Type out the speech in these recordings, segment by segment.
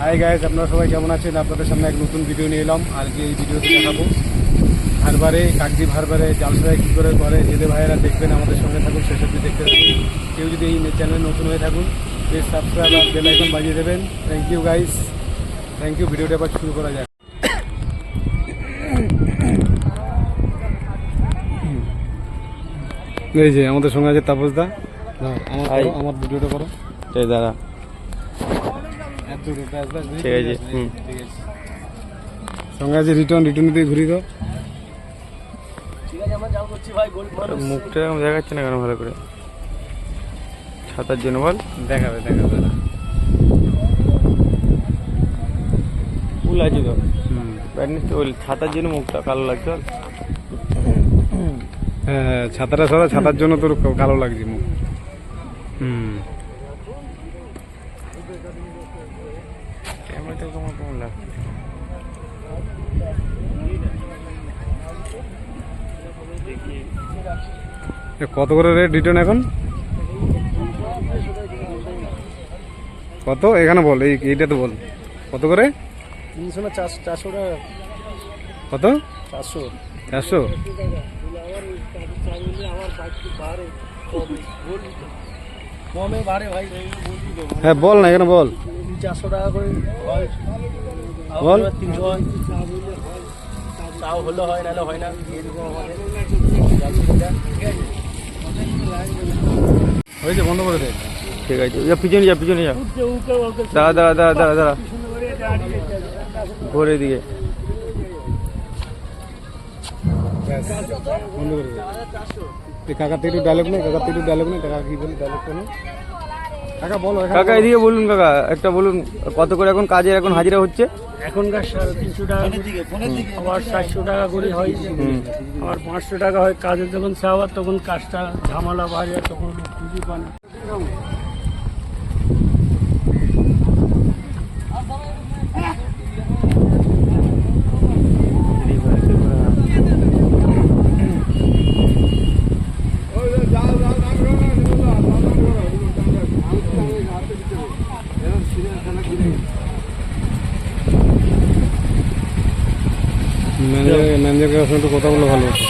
Hi guys আপনারা সবাই কেমন আছেন? আপনাদের সামনে এক নতুন ভিডিও নিয়ে এলাম। আর যে এই ভিডিওতে দেখাবো হারবারে কাকদ্বীপ হারবারে জালসায় কী করে করে। যেতে ভাইয়েরা দেখবেন আমাদের সঙ্গে থাকুন অবধি দেখতে থাকুন। কেউ যদি এই চ্যানেলে নতুন হয়ে থাকুন প্লিজ সাবস্ক্রাইব আর বেল আইকন বাজিয়ে দেবেন। Thank you guys thank you ভিডিওটা এবার শুরু করা যাক। এই যে আমাদের সঙ্গে আছে তাপসদা আমার আমার ভিডিওটা করো। এই দাদা ঠিক আছে, হুম। সঙ্গে আছে রিটার্ন রিটার্ন দিয়ে ঘুরি দাও। মুখটা এরকম দেখাচ্ছে না কেন ভালো করে? ছাতার জন্য বল। দেখাবে দেখাবে। ফুল আছে তো। হুম। ব্যাডনেস ওই ছাতার জন্য মুখটা কালো লাগছে। হ্যাঁ হ্যাঁ ছাতাটা সাদা ছাতার জন্য তোর কালো লাগছে মুখ। হুম। কেমন লাগছে এ, কত করে রেট রিটার্ন এখন? কত? এখানে বল, এই এইটা তো বল। কত করে? তিনশো চারশো কত? চারশো চারশো। কমে বাড়ে ভাই। হ্যাঁ বল না এখানে বল। চারশো টাকা করে বল। তিনশো হয়। তাও হলে হয় নাহলে হয় না। হয়েছে বন্ধ করে দে। ঠিক আছে যা পিছনে যা পিছনে যা। দাঁড়া দাঁড়া দাঁড়া দাঁড়া ঘোরে দিকে। বন্ধ করে দে কাকার থেকে একটু ডায়লগ নেই কাকার থেকে একটু ডায়লগ নেই কাকা কি বলি ডায়লগ কেন কাকা বলো কাকা। এদিকে বলুন কাকা একটা বলুন কত করে এখন কাজে এখন হাজিরা হচ্ছে? এখনকার তিনশো টাকা আবার চারশো টাকা করে হয়। আবার পাঁচশো টাকা হয় কাজে যখন চাওয়ার তখন কাজটা ঝামেলা বাড়ে তখন খুঁজে পায় না ম্যানেজার ম্যানেজারকে সঙ্গে একটু কথা বলে ভালো হতো।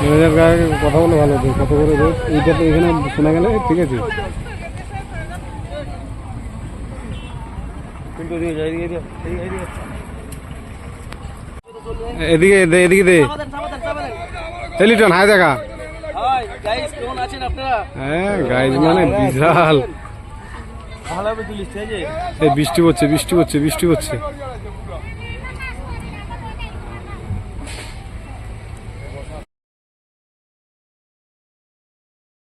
ম্যানেজার গায়ে কথা বলে ভালো হতো কত করে রেট এইটা তো এখানে শোনা গেলে ঠিক আছে। এদিকে এদিকে যা, এদিকে, এদিকে। এদিকে দে এদিকে দে। এলিটন হাই দেখা। হ্যাঁ গাইজ মানে বিশাল ভালো হবে তুলিস ঠিক আছে এই বৃষ্টি পড়ছে বৃষ্টি পড়ছে বৃষ্টি পড়ছে।